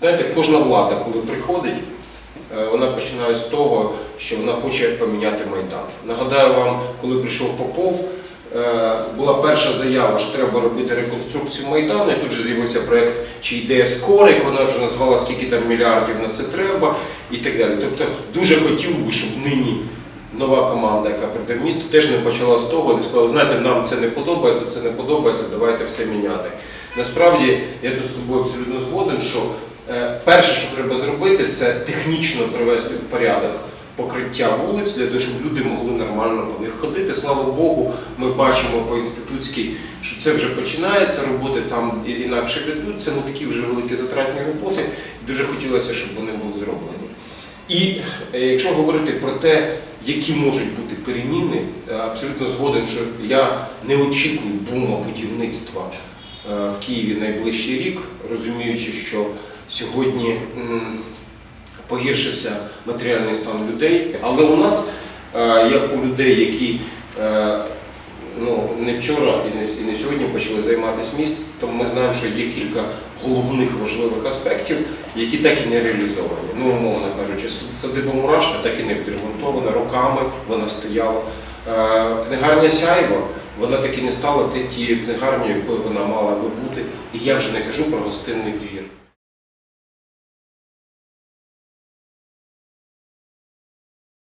Знаєте, кожна влада, коли приходить, е, вона починає з того, що вона хоче поміняти Майдан. Нагадаю вам, коли прийшов Попов, е, була перша заява, що треба робити реконструкцію Майдану, і тут же з'явився проєкт чи ідея Скорик, вона вже назвала, скільки там мільярдів на це треба і так далі. Тобто дуже хотів би, щоб нині нова команда, яка прийде в місто, теж не почала з того, не сказала, знаєте, нам це не подобається, це не подобається, давайте все міняти. Насправді, я тут з тобою абсолютно згоден, що перше, що треба зробити, це технічно привести в порядок покриття вулиць, для того, щоб люди могли нормально по них ходити. Слава Богу, ми бачимо по інститутській, що це вже починається, роботи там інакше ведуть, це не такі вже великі затратні роботи. Дуже хотілося, щоб вони були зроблені. І е, якщо говорити про те, які можуть бути переміни, е, абсолютно згоден, що я не очікую бума будівництва е, в Києві найближчий рік, розуміючи, що сьогодні погіршився матеріальний стан людей, але у нас, е, як у людей, які е, ну, не вчора і не, сьогодні почали займатися містом, ми знаємо, що є кілька головних важливих аспектів, які так і не реалізовані. Ну, умовно кажучи, садиба Мурашка так і не відремонтована, роками вона стояла. Е, Книгарня Сяйво, вона так і не стала тією книгарнею, якою вона мала би бути. І я вже не кажу про гостинний двір.